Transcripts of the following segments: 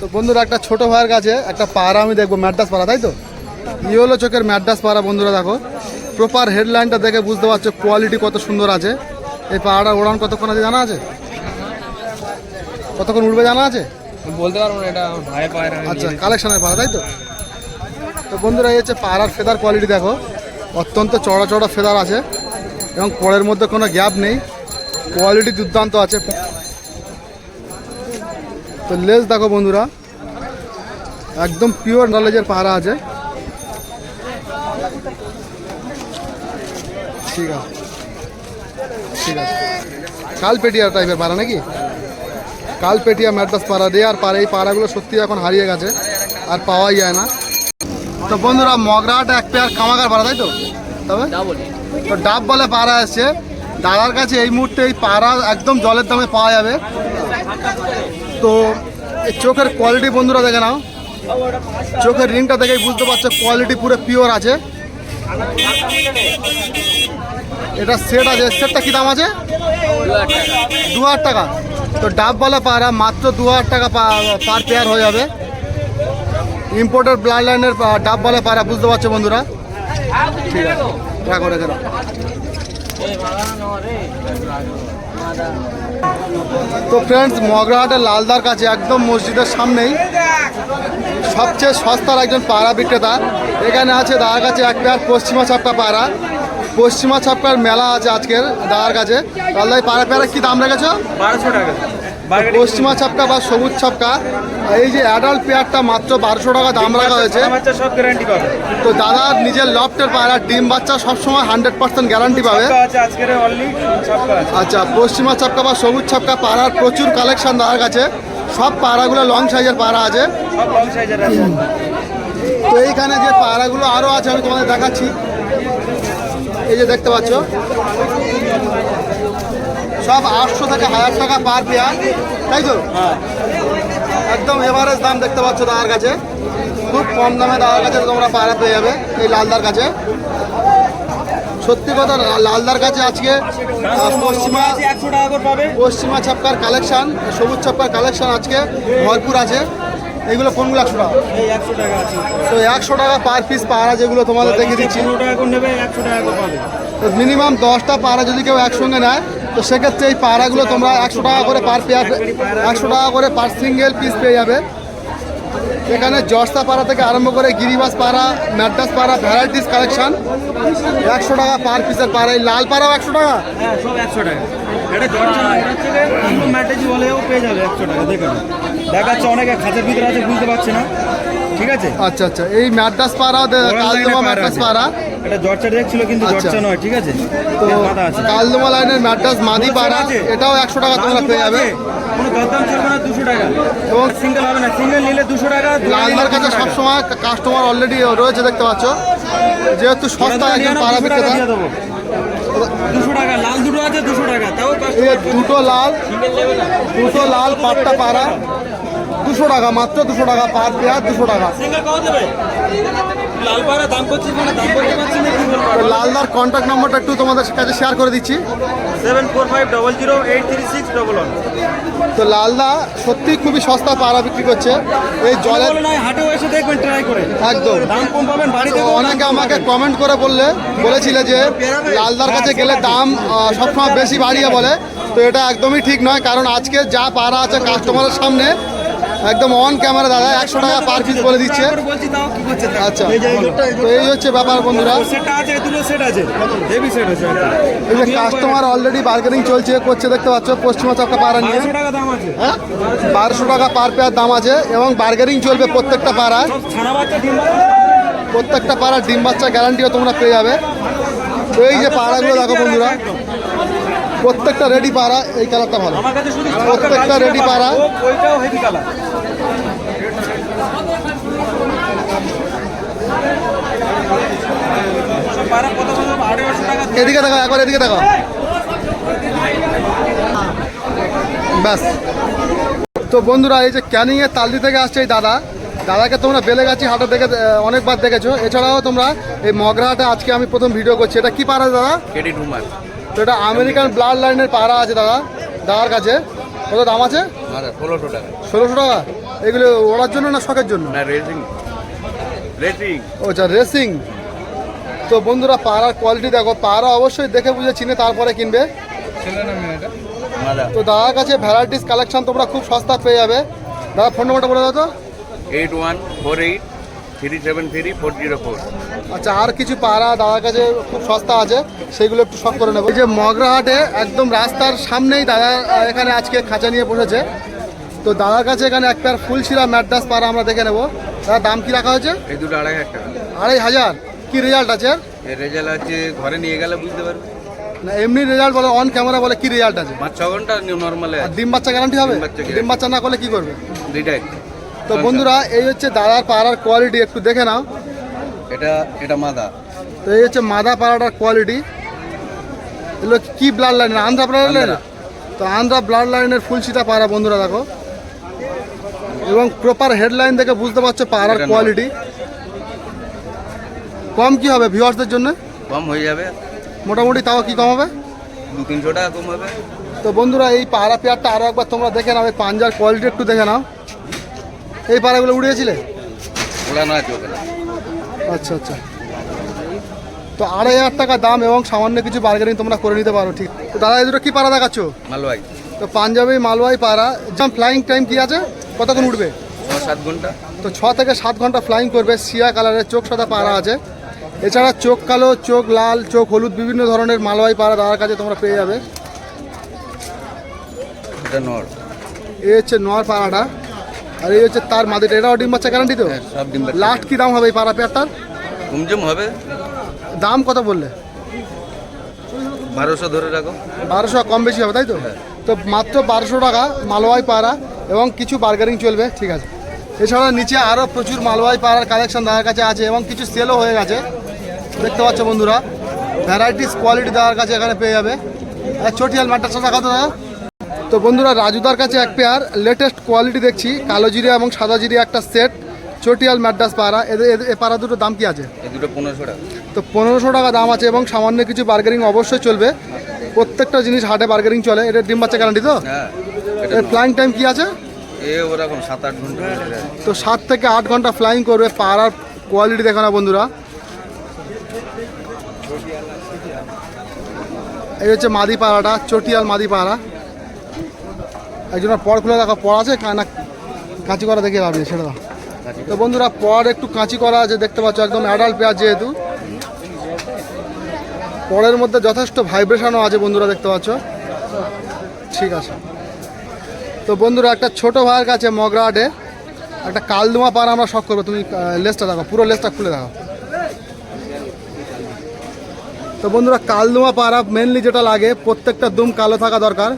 তো বন্ধুরা একটা ছোট ভাইয়ের কাছে একটা পাড়া আমি দেখব ম্যাড্রাস পাড়া তাই তো? ইয়েলো চোখের ম্যাড্রাস পাড়া বন্ধুরা দেখো। প্রপার হেডলাইনটা দেখে বুঝতে পারছ কোয়ালিটি কত সুন্দর আছে। এই পাড়াটা ওড়ান কতক্ষণ আছে জানা আছে? কতক্ষণ উঠবে জানা আছে? বলতে পারব না এটা পায়ের আচ্ছা কালেকশনের পাড়া তাই তো? তো বন্ধুরা এই হচ্ছে পাড়ার ফেদার কোয়ালিটি দেখো। অত্যন্ত চড়া চড়া ফেদার আছে। এবং পরের মধ্যে কোনো গ্যাপ নেই। কোয়ালিটি দুর্দান্ত আছে। তো লেস দেখো বন্ধুরা একদম পিওর নলেজের পাহারা আছে। ঠিক আছে। ঠিক আছে। কালপেটিয়া টাইপের পাড়া নাকি? কালপেটিয়া ম্যাড্রাস পাড়া দিয়ে আর পাড়া এই পাড়াগুলো সত্যি এখন হারিয়ে গেছে আর পাওয়াই যায় না। তো বন্ধুরা মগরাট এক পেয়ার কামাকার পাড়া তাই তো? তবে? তো ডাব বলে পাড়া এসছে। দাদার কাছে এই মুহূর্তে এই পাড়া একদম জলের দামে পাওয়া যাবে। তো চোখের কোয়ালিটি বন্ধুরা দেখে নাও। চোখের রিংটা দেখেই বুঝতে পারছ কোয়ালিটি পুরো পিওর আছে। এটা সেট আছে। সেটটা কী দাম আছে? দু হাজার টাকা। তো ডাব বলে পাড়া মাত্র দু হাজার টাকা পার পেয়ার হয়ে যাবে। ইম্পোর্টেড ব্লাড লাইনের ডাব বলে পাড়া বুঝতে পারছ বন্ধুরা? ঠিক আছে। রাখো, রেখে তো ফ্রেন্ডস মগরাহাটের লালদার কাছে একদম মসজিদের সামনেই সবচেয়ে সস্তার একজন পাড়া বিক্রেতা। এখানে আছে দাদার কাছে এক পেয়ার পশ্চিমা ছাপটা পাড়া। পশ্চিমা ছাপটার মেলা আছে আজকের দাদার কাছে। তাহলে পাড়া পেয়ারা কি দাম রেখেছো? বারোশো টাকা। পশ্চিমা ছাপকা বা সবুজ ছাপকা এই যে অ্যাডাল্ট পেয়ারটা মাত্র বারোশো টাকা দাম রাখা হয়েছে। সব গ্যারান্টি পাবে। তো দাদা নিজের লফটের পায়রা ডিম বাচ্চা সবসময় হান্ড্রেড পার্সেন্ট গ্যারান্টি পাবে। আচ্ছা পশ্চিমা ছাপকা বা সবুজ ছাপকা পাড়ার প্রচুর কালেকশন দাদার কাছে। সব পাড়াগুলো লং সাইজের পাড়া আছে। তো এইখানে যে পাড়াগুলো আরও আছে আমি তোমাদের দেখাচ্ছি। এই যে দেখতে পাচ্ছ। সব আটশো থেকে হাজার টাকা পার পেয়ার তাই তো? একদম এভারেজ দাম দেখতে পাচ্ছ দাদার কাছে। খুব কম দামে দাদার কাছে তোমরা পাড়া পেয়ে যাবে এই লালদার কাছে। সত্যি কথা লালদার কাছে আজকে পশ্চিমা একশো টাকা পাবে পশ্চিমা ছাপকার কালেকশন সবুজ ছাপকার কালেকশন আজকে ভরপুর আছে। এগুলো কোনগুলো একশো টাকা? একশো টাকা আছে। তো একশো টাকা পার পিস পাড়া যেগুলো তোমাদের দেখে দিচ্ছি। টাকা করে নেবে একশো টাকা করে পাবে। তো মিনিমাম দশটা পাড়া যদি কেউ একসঙ্গে নেয় তো সেক্ষেত্রে এই পাড়াগুলো তোমরা একশো টাকা করে পার পেয়ার একশো টাকা করে পার সিঙ্গেল পিস পেয়ে যাবে। এখানে জর্সা পাড়া থেকে আরম্ভ করে গিরিবাস পাড়া, ম্যাড্রাস পাড়া, ভ্যারাইটিস কালেকশন। একশো টাকা পার পিসের পাড়া। এই লাল পাড়াও একশো টাকা? হ্যাঁ সব একশো টাকা। পেয়ে দেখাচ্ছে অনেকে, খাঁচার ভিতরে আছে, বুঝতে পারছে না। ঠিক আছে? আচ্ছা আচ্ছা। এই ম্যাড্রাস পাড়া কালদমা ম্যাড্রাস পাড়া। এটা জর্জা দেখছিল কিন্তু আচ্ছা। জর্জা নয় ঠিক আছে? তো কালদমা লাইনের ম্যাড্রাস মাদি পাড়া এটাও একশো টাকা তোমরা পেয়ে যাবে। কোনো দরদাম চলবে না দুশো টাকা। এবং সিঙ্গেল হবে না। সিঙ্গেল নিলে দুশো টাকা লালদার কাছে সবসময় কাস্টমার অলরেডি রয়েছে দেখতে পাচ্ছ। যেহেতু সস্তা একজন পাড়া বিক্রেতা। দুশো টাকা লাল দুটো আছে দুশো টাকা। তাও দুটো লাল দুটো লাল পাটটা পাড়া। দুশো টাকা মাত্র দুশো টাকা পার পেয়ার দুশো টাকা। লালদার কন্ট্যাক্ট নম্বরটা একটু তোমাদের কাছে শেয়ার করে দিচ্ছি। তো লালদা সত্যি খুবই সস্তা পাড়া বিক্রি করছে। এই জলের বলে এসে দেখবেন ট্রাই করে। একদম। অনেকে আমাকে কমেন্ট করে বললে বলেছিলে যে লালদার কাছে গেলে দাম সবসময় বেশি বাড়িয়ে বলে। তো এটা একদমই ঠিক নয় কারণ আজকে যা পাড়া আছে কাস্টমারের সামনে একদম অন ক্যামেরা দাদা একশো টাকা পার পিস বলে দিচ্ছে? আচ্ছা তো এই হচ্ছে ব্যাপার বন্ধুরা। এই যে কাস্টমার অলরেডি বার্গেনিং চলছে করছে দেখতে পাচ্ছ পশ্চিমা চাপটা পাড়া নিয়ে। বারোশো টাকা হ্যাঁ? বারোশো টাকা পার পেয়ার দাম আছে এবং বার্গেনিং চলবে প্রত্যেকটা পাড়ায়। প্রত্যেকটা পাড়ার ডিম বাচ্চা গ্যারান্টিও তোমরা পেয়ে যাবে। এই যে পাড়াগুলো দেখো বন্ধুরা। প্রত্যেকটা রেডি পাড়া এই কালারটা ভালো। আমার কাছে শুধু প্রত্যেকটা রেডি পাড়া। ওইটাও হেভি কালার এদিকে দেখো একবার এদিকে দেখো ব্যাস। তো বন্ধুরা এই যে ক্যানিংয়ের তালদি থেকে আসছে এই দাদা। দাদাকে তোমরা বেলে বেলেগাছি হাটে দেখে অনেকবার দেখেছ। এছাড়াও তোমরা এই মগরাহাটে আজকে আমি প্রথম ভিডিও করছি। এটা কি পারা দাদা? কেডি তো এটা আমেরিকান ব্লাড লাইনের পাড়া আছে দাদা দাদার কাছে। কত দাম আছে? ষোলোশো টাকা। ষোলোশো টাকা? এগুলো ওড়ার জন্য না শখের জন্য? না রেসিং রেসিং ও আচ্ছা রেসিং তো বন্ধুরা পাড়ার কোয়ালিটি দেখো পাড়া অবশ্যই দেখে বুঝে চিনে তারপরে কিনবে। তো দাদার কাছে ভ্যারাইটিস কালেকশন তোমরা খুব সস্তা পেয়ে যাবে। দাদা ফোন নম্বরটা বলে দাও তো। Eight one four eight three seven three four zero four আচ্ছা আর কিছু পাড়া দাদার কাছে খুব সস্তা আছে সেগুলো একটু শখ করে নেব। এই যে মগরাহাটে একদম রাস্তার সামনেই দাদা এখানে আজকে খাঁচা নিয়ে বসেছে। তো দাদার কাছে এখানে একটা ফুলশিরা ম্যাড্রাস পাড়া আমরা দেখে নেব। দাদা দাম কি রাখা হয়েছে? এই দুটো আড়াই হাজার টাকা। আড়াই হাজার? কি রেজাল্ট আছে রেজাল্ট আছে ঘরে নিয়ে গেলে বুঝতে পারবে। না এমনি রেজাল্ট বলে অন ক্যামেরা বলে কি রেজাল্ট আছে? পাঁচ ছ ঘণ্টা নর্মালে ডিম বাচ্চা গ্যারান্টি হবে? ডিম বাচ্চা না করলে কি করবে? দুইটাই তো বন্ধুরা এই হচ্ছে দাদার পাড়ার কোয়ালিটি একটু দেখে নাও। এটা এটা মাদা। তো এই হচ্ছে মাদা পাড়াটার কোয়ালিটি এগুলো কি blood line Andhra blood line তো আন্ধ্রা ব্লাড লাইনের ফুলসিটা পাড়া বন্ধুরা দেখো। এবং প্রপার হেডলাইন দেখে বুঝতে পারছ পাড়ার কোয়ালিটি কম কি হবে ভিউয়ার্সদের জন্য? কম হয়ে যাবে। মোটামুটি তাও কি কম হবে? দু তিনশো টাকা কম হবে। তো বন্ধুরা এই পাড়া পেয়ারটা আরও একবার তোমরা দেখে নাও এই পাঞ্জার কোয়ালিটি একটু দেখে নাও। এই পাড়াগুলো উড়িয়েছিলে? ওড়ানো আছে ওখানে আচ্ছা আচ্ছা। তো আড়াই হাজার টাকা দাম এবং সামান্য কিছু বার্গেনিং তোমরা করে নিতে পারো ঠিক? তো দাদা এই দুটো কী পাড়া দেখাচ্ছ? মালবাই তো পাঞ্জাবি মালওয়াই পাড়া। যেমন ফ্লাইং টাইম কি আছে? কতক্ষণ উঠবে সাত ঘণ্টা। তো ছ থেকে সাত ঘণ্টা ফ্লাইং করবে। সিয়া কালারের চোখ সাদা পাড়া আছে। এছাড়া চোখ কালো চোখ লাল চোখ হলুদ বিভিন্ন ধরনের মালওয়াই পাড়া দাদার কাছে তোমরা পেয়ে যাবে। এটা নর। এই হচ্ছে নোয়ার পাড়াটা। আর এই হচ্ছে তার মাদিটা এটাও ডিম বাচ্চা গ্যারান্টি তো? হ্যাঁ, সব ডিম লাস্ট কি দাম হবে এই পাড়া পেয়ারটার? কমজম হবে। দাম কত বললে? বারোশো ধরে রাখো। বারোশো কম বেশি হবে তাই তো? হ্যাঁ। তো মাত্র বারোশো টাকা মালওয়াই পাড়া এবং কিছু বার্গারিং চলবে ঠিক আছে। এছাড়া নিচে আরও প্রচুর মালওয়াই পাড়ার কালেকশন দাদার কাছে আছে এবং কিছু সেলও হয়ে গেছে। দেখতে পাচ্ছ বন্ধুরা ভ্যারাইটিস কোয়ালিটি দাদার কাছে এখানে পেয়ে যাবে। আর চটিয়াল ম্যাটারটা দেখা তো দাদা তো বন্ধুরা রাজুদার কাছে এক পেয়ার লেটেস্ট কোয়ালিটি দেখছি কালো জিরে এবং সাদা জিরে একটা সেট চটিয়াল ম্যাড্রাস পাড়া। এ পাড়া দুটোর দাম কি আছে? দুটো পনেরোশো টাকা। তো পনেরোশো টাকা দাম আছে এবং সামান্য কিছু বার্গেনিং অবশ্যই চলবে। প্রত্যেকটা জিনিস হাটে বার্গেনিং চলে। এটা ডিম বাচ্চা গ্যারান্টি তো? এর ফ্লাইং টাইম কি আছে? এ ওরকম সাত আট ঘণ্টা তো সাত থেকে আট ঘণ্টা ফ্লাইং করবে পাড়ার কোয়ালিটি দেখো না বন্ধুরা। এই হচ্ছে মাদি পাড়াটা চটিয়াল মাদি পাড়া। একজনের পর খুলে দেখো, পর আছে না কাঁচি করা দেখে লাভ নেই, সেটা। তো বন্ধুরা, পর একটু কাঁচি করা আছে, দেখতে পাচ্ছ, একদম অ্যাডাল্ট পেঁয়াজ যেহেতু। পরের মধ্যে যথেষ্ট ভাইব্রেশনও আছে বন্ধুরা, দেখতে পাচ্ছ। ঠিক আছে। তো বন্ধুরা, একটা ছোট ভাইয়ের কাছে মগরাহাটে একটা কালদুমা পার আমরা শখ করব। তুমি লেসটা দেখো, পুরো লেসটা খুলে দেখো। তো বন্ধুরা, কালদুমা পাড়া মেনলি যেটা লাগে, প্রত্যেকটা দুম কালো থাকা দরকার।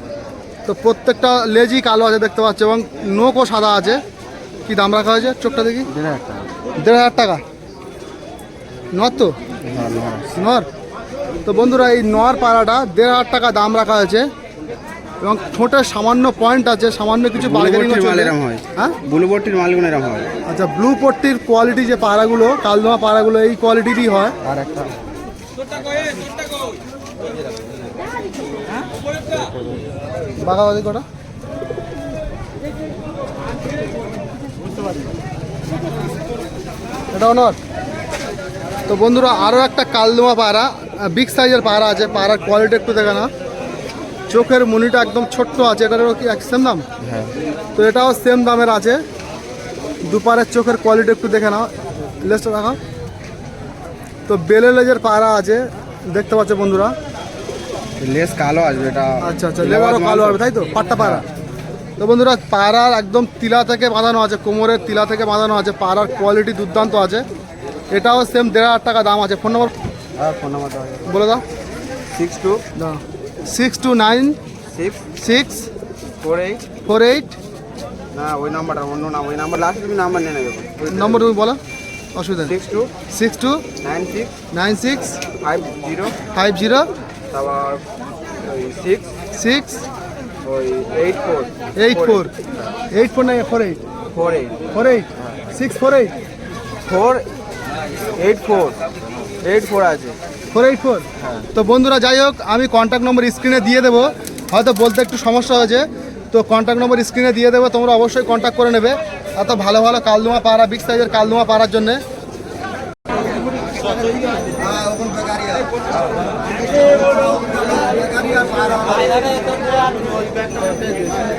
তো প্রত্যেকটা লেজই কালো আছে দেখতে পাচ্ছ এবং নোকও সাদা আছে। কি দাম রাখা হয়েছে চোখটা দেখি? দেড় হাজার টাকা। নর তো? নর। তো বন্ধুরা এই নর পাড়াটা দেড় হাজার টাকা দাম রাখা হয়েছে এবং ঠোঁটের সামান্য পয়েন্ট আছে সামান্য কিছু বার্গেনিং হয়। মালগুলো এরকম হয়। আচ্ছা ব্লু পট্টির কোয়ালিটি যে পাড়াগুলো কালদোমা পাড়াগুলো এই কোয়ালিটিরই হয়। আর একটা বাঘাবাদি কটা? এটা অনর তো বন্ধুরা আরও একটা কালদোমা পাড়া বিগ সাইজের পাড়া আছে পাড়ার কোয়ালিটি একটু দেখে না চোখের মুনিটা একদম ছোট্ট আছে এটারও কি এক সেম দাম? হ্যাঁ। তো এটাও সেম দামের আছে। দুপারের চোখের কোয়ালিটি একটু দেখে নাও। লেসটা দেখো তো বেলে লেজের পাড়া আছে দেখতে পাচ্ছ বন্ধুরা। লেস কালো আসবে এটা আচ্ছা আচ্ছা লেবারও কালো হবে তাই তো? পাট্টা পাড়া। তো বন্ধুরা পাড়ার একদম তিলা থেকে বাঁধানো আছে কোমরের তিলা থেকে বাঁধানো আছে পাড়ার কোয়ালিটি দুর্দান্ত আছে। এটাও সেম দেড় হাজার টাকা দাম আছে। ফোন নম্বর ফোন নাম্বার বলে দাও। Six two six two nine six six four eight four eight না ওই নাম্বারটা অন্য নাম ওই নাম্বার লাস্টে তুমি নাম্বার নিয়ে নেবে। নম্বর তুমি বলো অসুবিধা six two six two nine six nine six five zero five zero তারপর সিক্স সিক্স ওই eight four eight four eight four nine four eight four eight four eight six four eight four eight four eight four আছে। Four eight four তো বন্ধুরা যাই হোক আমি contact number স্ক্রিনে দিয়ে দেবো। হয়তো বলতে একটু সমস্যা হয়েছে। তো কন্ট্যাক্ট নম্বর স্ক্রিনে দিয়ে দেবো। তোমরা অবশ্যই কন্ট্যাক্ট করে নেবে। এত ভালো ভালো কালদুমা পাড়া বিগ সাইজের কালদুমা পাড়ার জন্যে। ওই ব্যাগটা